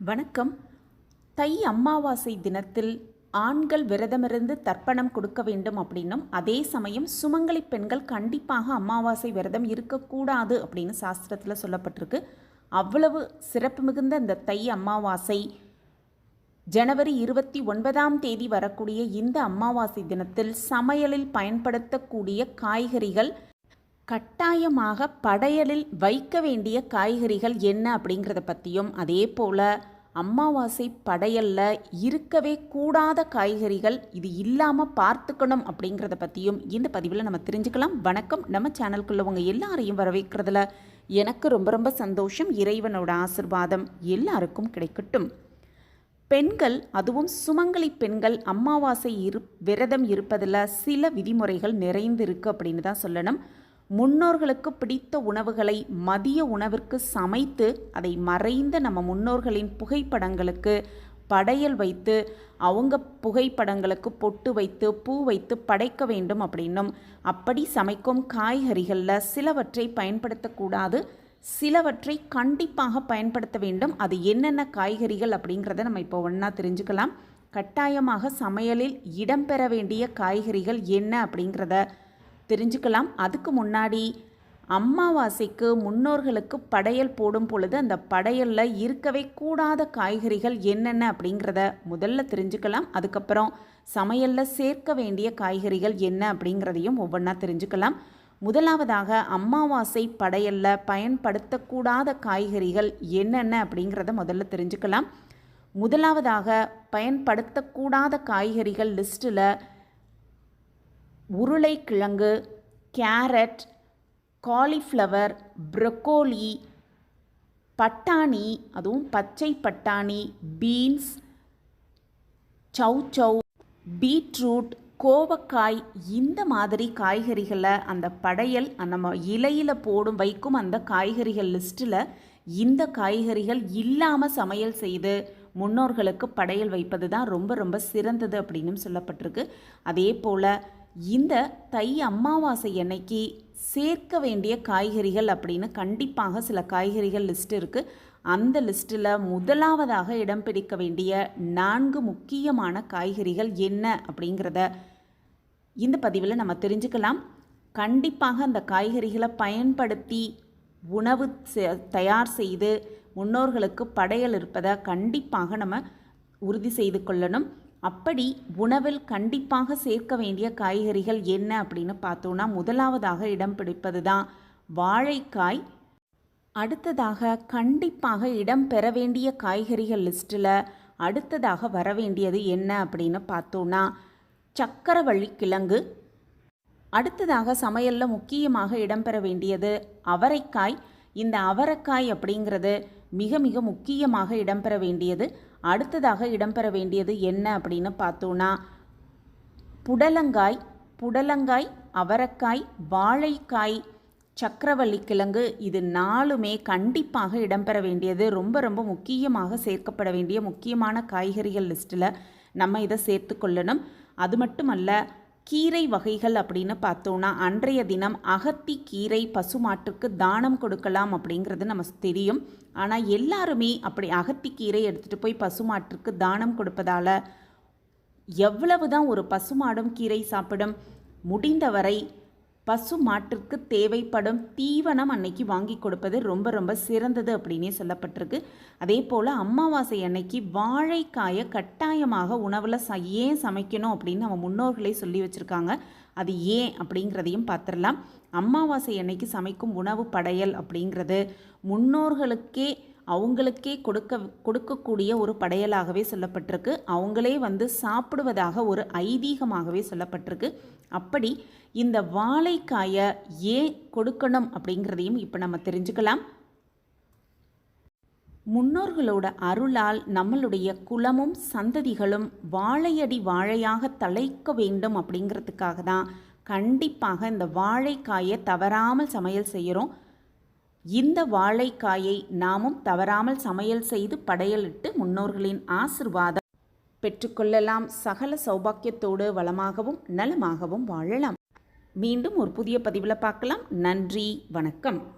வணக்கம். தை அமாவாசை தினத்தில் ஆண்கள் விரதமிருந்து தர்ப்பணம் கொடுக்க வேண்டும் அப்படின்னும் அதே சமயம் சுமங்கலி பெண்கள் கண்டிப்பாக அமாவாசை விரதம் இருக்கக்கூடாது அப்படின்னு சாஸ்திரத்தில் சொல்லப்பட்டிருக்கு. அவ்வளவு சிறப்பு மிகுந்த இந்த தை அமாவாசை ஜனவரி இருபத்தி ஒன்பதாம் தேதி வரக்கூடிய இந்த அமாவாசை தினத்தில் சமையலில் பயன்படுத்தக்கூடிய காய்கறிகள் கட்டாயமாக படையலில் வைக்க வேண்டிய காய்கறிகள் என்ன அப்படிங்கிறத பற்றியும் அதே போல் அமாவாசை படையல்ல இருக்கவே கூடாத காய்கறிகள் இது இல்லாமல் பார்த்துக்கணும் அப்படிங்கிறத பற்றியும் இந்த பதிவில் நம்ம தெரிஞ்சுக்கலாம். வணக்கம். நம்ம சேனலுக்குள்ள உங்கள் எல்லாரையும் வரவேற்கிறதுல எனக்கு ரொம்ப ரொம்ப சந்தோஷம். இறைவனோட ஆசிர்வாதம் எல்லாருக்கும் கிடைக்கட்டும். பெண்கள் அதுவும் சுமங்கலி பெண்கள் அமாவாசை இரு விரதம் இருப்பதில் சில விதிமுறைகள் நிறைந்துருக்கு அப்படின்னு தான் சொல்லணும். முன்னோர்களுக்கு பிடித்த உணவுகளை மதிய உணவிற்கு சமைத்து அதை மறைந்த நம்ம முன்னோர்களின் புகைப்படங்களுக்கு படையல் வைத்து அவங்க புகைப்படங்களுக்கு பொட்டு வைத்து பூ வைத்து படைக்க வேண்டும் அப்படின்னும். அப்படி சமைக்கும் காய்கறிகளில் சிலவற்றை பயன்படுத்தக்கூடாது. சிலவற்றை கண்டிப்பாக பயன்படுத்த வேண்டும். அது என்னென்ன காய்கறிகள் அப்படிங்கிறத நம்ம இப்போ ஒன்றா தெரிஞ்சுக்கலாம். கட்டாயமாக சமையலில் இடம்பெற வேண்டிய காய்கறிகள் என்ன அப்படிங்கிறத தெரிஞ்சுக்கலாம். அதுக்கு முன்னாடி அமாவாசைக்கு முன்னோர்களுக்கு படையல் போடும் பொழுது அந்த படையலில் இருக்கவே கூடாத காய்கறிகள் என்னென்ன அப்படிங்கிறத முதல்ல தெரிஞ்சுக்கலாம். அதுக்கப்புறம் சமையலில் சேர்க்க வேண்டிய காய்கறிகள் என்ன அப்படிங்கிறதையும் ஒவ்வொன்றா தெரிஞ்சுக்கலாம். முதலாவதாக அமாவாசை படையலில் பயன்படுத்தக்கூடாத காய்கறிகள் என்னென்ன அப்படிங்கிறத முதல்ல தெரிஞ்சுக்கலாம். முதலாவதாக பயன்படுத்தக்கூடாத காய்கறிகள் லிஸ்ட்டில் உருளைக்கிழங்கு கேரட் காலிஃப்ளவர் ப்ரொக்கோலி பட்டாணி அதுவும் பச்சை பட்டாணி பீன்ஸ் சவ் சவ் பீட்ரூட் கோவக்காய் இந்த மாதிரி காய்கறிகளை அந்த படையல் நம்ம இலையில் போடும் வைக்கும் அந்த காய்கறிகள் லிஸ்ட்டில் இந்த காய்கறிகள் இல்லாமல் சமையல் செய்து முன்னோர்களுக்கு படையல் வைப்பது தான் ரொம்ப ரொம்ப சிறந்தது அப்படின்னு சொல்லப்பட்டிருக்கு. அதே போல் இந்த தை அமாவாசை அன்னைக்கு சேர்க்க வேண்டிய காய்கறிகள் அப்படின்னு கண்டிப்பாக சில காய்கறிகள் லிஸ்ட் இருக்குது அந்த லிஸ்ட்டில் முதலாவதாக இடம் பிடிக்க வேண்டிய நான்கு முக்கியமான காய்கறிகள் என்ன அப்படிங்கிறத இந்த பதிவில் நம்ம தெரிஞ்சுக்கலாம். கண்டிப்பாக அந்த காய்கறிகளை பயன்படுத்தி உணவு தயார் செய்து முன்னோர்களுக்கு படையல் இருப்பதை கண்டிப்பாக நம்ம உறுதி செய்து கொள்ளணும். அப்படி உணவில் கண்டிப்பாக சேர்க்க வேண்டிய காய்கறிகள் என்ன அப்படின்னு பார்த்தோன்னா முதலாவதாக இடம் பிடிப்பது தான் வாழைக்காய் அடுத்ததாக கண்டிப்பாக இடம் பெற வேண்டிய காய்கறிகள் லிஸ்ட்டில் அடுத்ததாக வர வேண்டியது என்ன அப்படின்னு பார்த்தோன்னா சக்கரவள்ளி கிழங்கு அடுத்ததாக சமையலில் முக்கியமாக இடம்பெற வேண்டியது அவரைக்காய். இந்த அவரைக்காய் அப்படிங்கிறது மிக மிக முக்கியமாக இடம்பெற வேண்டியது அடுத்ததாக இடம்பெற வேண்டியது என்ன அப்படின்னு பார்த்தோன்னா புடலங்காய் புடலங்காய் அவரைக்காய் வாழைக்காய் சக்கரவள்ளி கிழங்கு இது நாலுமே கண்டிப்பாக இடம்பெற வேண்டியது. ரொம்ப ரொம்ப முக்கியமாக சேர்க்கப்பட வேண்டிய முக்கியமான காய்கறிகள் லிஸ்ட்டில் நம்ம இதை சேர்த்து கொள்ளணும். அது மட்டுமல்ல கீரை வகைகள் அப்படின்னு பார்த்தோன்னா அன்றைய தினம் அகத்தி கீரை பசுமாட்டுக்கு தானம் கொடுக்கலாம் அப்படிங்கிறது நமக்கு தெரியும். ஆனால் எல்லாருமே அப்படி அகத்தி கீரை எடுத்துகிட்டு போய் பசுமாட்டுக்கு தானம் கொடுப்பதால் எவ்வளவு தான் ஒரு பசுமாடும் கீரை சாப்பிடும் முடிந்தவரை பசு மாட்டிற்கு தேவைப்படும் தீவனம் அன்னைக்கு வாங்கி கொடுப்பது ரொம்ப ரொம்ப சிறந்தது அப்படின்னே சொல்லப்பட்டிருக்கு. அதே போல் அமாவாசை அன்னைக்கு வாழைக்காயை கட்டாயமாக உணவில் ச ஏன் சமைக்கணும் அப்படின்னு நம்ம முன்னோர்களே சொல்லி வச்சுருக்காங்க. அது ஏன் அப்படிங்கிறதையும் பார்த்துடலாம் அமாவாசை அன்னைக்கு சமைக்கும் உணவு படையல் அப்படிங்கிறது முன்னோர்களுக்கே அவங்களுக்கே கொடுக்க கொடுக்கக்கூடிய ஒரு படையலாகவே சொல்லப்பட்டிருக்கு. அவங்களே வந்து சாப்பிடுவதாக ஒரு ஐதீகமாகவே சொல்லப்பட்டிருக்கு. அப்படி இந்த வாழைக்காயை ஏன் கொடுக்கணும் அப்படிங்கிறதையும் இப்போ நம்ம தெரிஞ்சுக்கலாம். முன்னோர்களோட அருளால் நம்மளுடைய குலமும் சந்ததிகளும் வாழையடி வாழையாக தழைக்க வேண்டும் அப்படிங்கிறதுக்காக தான் கண்டிப்பாக இந்த வாழைக்காயை தவறாமல் சமையல் செய்கிறோம். இந்த வாழைக்காயை நாமும் தவறாமல் சமையல் செய்து படையலிட்டு முன்னோர்களின் ஆசிர்வாதம் பெற்றுக்கொள்ளலாம் சகல சௌபாக்கியத்தோடு வளமாகவும் நலமாகவும் வாழலாம். மீண்டும் ஒரு புதிய பதிவில் பார்க்கலாம். நன்றி. வணக்கம்.